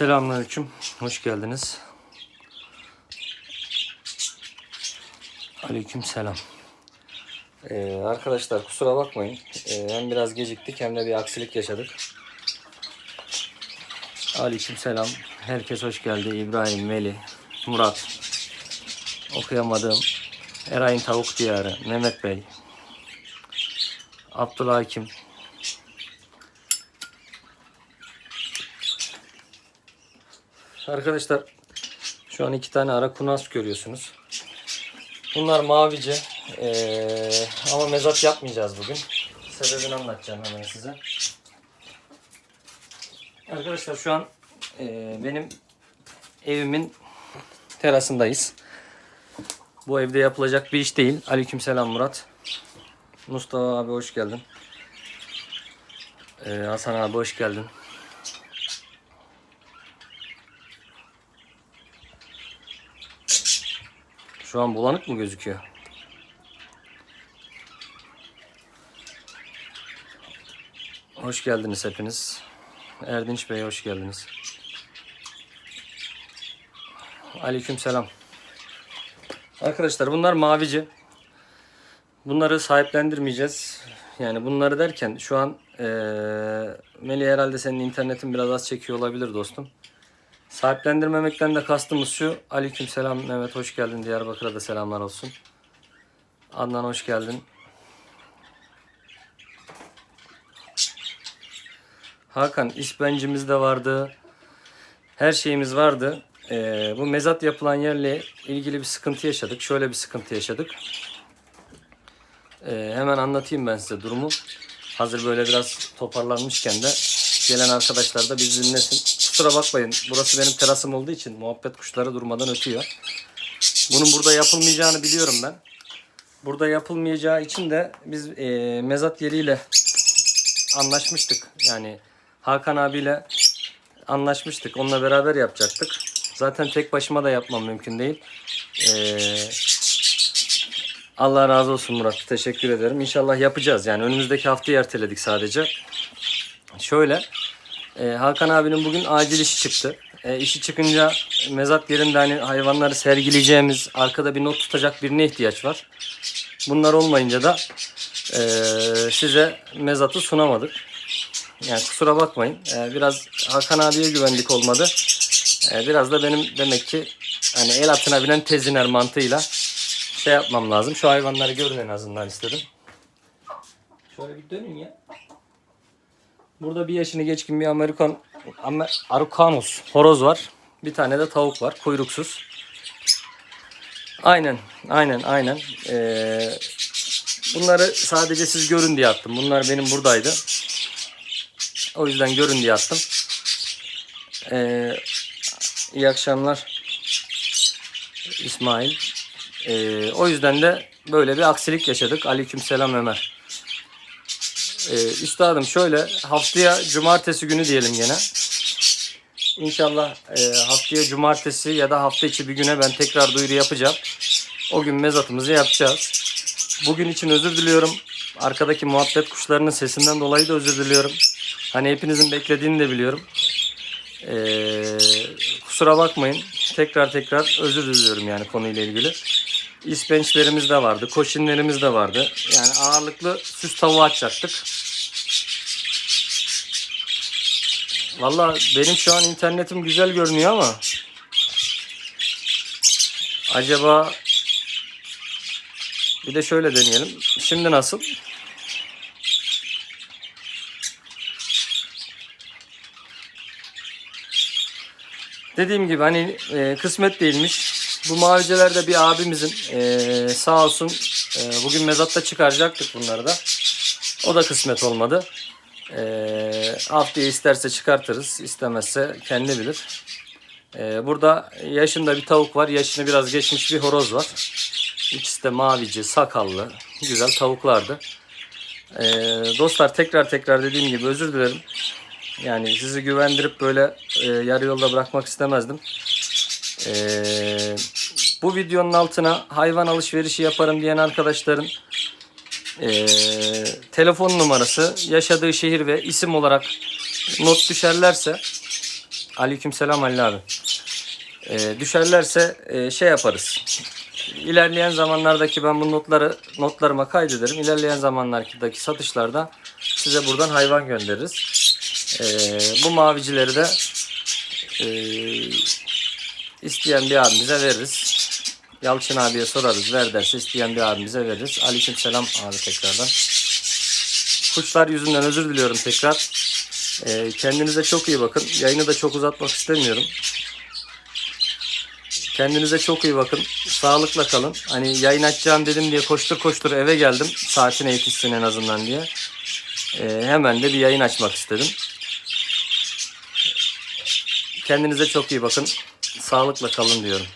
Selamünaleyküm. Hoş geldiniz. Aleyküm selam. Ee, arkadaşlar kusura bakmayın. Ee, hem biraz geciktik hem de bir aksilik yaşadık. Aleyküm selam. Herkes hoş geldi. İbrahim, Veli, Murat. Okuyamadığım Eray'ın Tavuk Diyarı, Mehmet Bey, Abdullah Hakim, Arkadaşlar şu an iki tane ara kunas görüyorsunuz. Bunlar mavice Ee, ama mezat yapmayacağız bugün. Sebebini anlatacağım hemen size. Arkadaşlar şu an ee, benim evimin terasındayız. Bu evde yapılacak bir iş değil. Aleykümselam Murat. Mustafa abi hoş geldin. Ee, Hasan abi hoş geldin. Şu an bulanık mı gözüküyor? Hoş geldiniz hepiniz. Erdinç Bey hoş geldiniz. Aleyküm selam. Arkadaşlar bunlar mavici. Bunları sahiplendirmeyeceğiz. Yani bunları derken şu an eee Melih herhalde senin internetin biraz az çekiyor olabilir dostum. Sahiplendirmemekten de kastımız şu. Aleyküm selam Mehmet hoş geldin. Diyarbakır'a da selamlar olsun. Adnan hoş geldin. Hakan ispencimiz de vardı. Her şeyimiz vardı. Ee, bu mezat yapılan yerle ilgili bir sıkıntı yaşadık. Şöyle bir sıkıntı yaşadık. Ee, hemen anlatayım ben size durumu. Hazır böyle biraz toparlanmışken de gelen arkadaşlar da bizi dinlesin. Kusura bakmayın. Burası benim terasım olduğu için muhabbet kuşları durmadan ötüyor. Bunun burada yapılmayacağını biliyorum ben. Burada yapılmayacağı için de biz e, mezat yeriyle anlaşmıştık. Yani Hakan abiyle anlaşmıştık. Onunla beraber yapacaktık. Zaten tek başıma da yapmam mümkün değil. Ee, Allah razı olsun Murat. Teşekkür ederim. İnşallah yapacağız. Yani önümüzdeki haftayı erteledik sadece. Şöyle. e, Hakan abinin bugün acil işi çıktı. E, işi çıkınca mezat yerinde hani hayvanları sergileyeceğimiz, arkada bir not tutacak birine ihtiyaç var. Bunlar olmayınca da e, size mezatı sunamadık. Yani kusura bakmayın. E, biraz Hakan abiye güvendik olmadı. E, biraz da benim demek ki hani el atına binen teziner mantığıyla şey yapmam lazım. Şu hayvanları görün en azından istedim. Şöyle bir dönün ya. Burada bir yaşını geçkin bir Amerikan Amer, Arucanus horoz var. Bir tane de tavuk var. Kuyruksuz. Aynen. Aynen. Aynen. Ee, bunları sadece siz görün diye attım. Bunlar benim buradaydı. O yüzden görün diye attım. Ee, iyi akşamlar. İsmail. Ee, o yüzden de böyle bir aksilik yaşadık. Aleykümselam Ömer. Ee, üstadım şöyle haftaya cumartesi günü diyelim gene. İnşallah e, haftaya cumartesi ya da hafta içi bir güne ben tekrar duyuru yapacağım. O gün mezatımızı yapacağız. Bugün için özür diliyorum. Arkadaki muhabbet kuşlarının sesinden dolayı da özür diliyorum. Hani hepinizin beklediğini de biliyorum. Ee, kusura bakmayın. Tekrar tekrar özür diliyorum yani konuyla ilgili. İspençlerimiz de vardı. Koşinlerimiz de vardı. Yani ağırlıklı süs tavuğu açacaktık. Valla benim şu an internetim güzel görünüyor ama acaba bir de şöyle deneyelim. Şimdi nasıl? Dediğim gibi hani e, kısmet değilmiş. Bu mavicelerde bir abimizin e, sağ olsun e, bugün mezatta çıkaracaktık bunları da. O da kısmet olmadı. E, haftaya isterse çıkartırız. istemezse kendi bilir. E, burada yaşında bir tavuk var. Yaşını biraz geçmiş bir horoz var. İkisi de mavici, sakallı. Güzel tavuklardı. E, dostlar tekrar tekrar dediğim gibi özür dilerim. Yani sizi güvendirip böyle e, yarı yolda bırakmak istemezdim. Ee, bu videonun altına hayvan alışverişi yaparım diyen arkadaşların ee, telefon numarası, yaşadığı şehir ve isim olarak not düşerlerse Aleykümselam Halil abi. Ee, düşerlerse e, şey yaparız. İlerleyen zamanlardaki ben bu notları notlarıma kaydederim. İlerleyen zamanlardaki satışlarda size buradan hayvan göndeririz. Ee, bu mavicileri de e, isteyen bir abimize veririz. Yalçın abiye sorarız. Ver derse isteyen bir abimize veririz. Aleykümselam abi tekrardan. Kuşlar yüzünden özür diliyorum tekrar. Ee, kendinize çok iyi bakın. Yayını da çok uzatmak istemiyorum. Kendinize çok iyi bakın. Sağlıkla kalın. Hani yayın açacağım dedim diye koştur koştur eve geldim. Saatine yetişsin en azından diye. Ee, hemen de bir yayın açmak istedim. Kendinize çok iyi bakın. Sağlıkla kalın diyorum.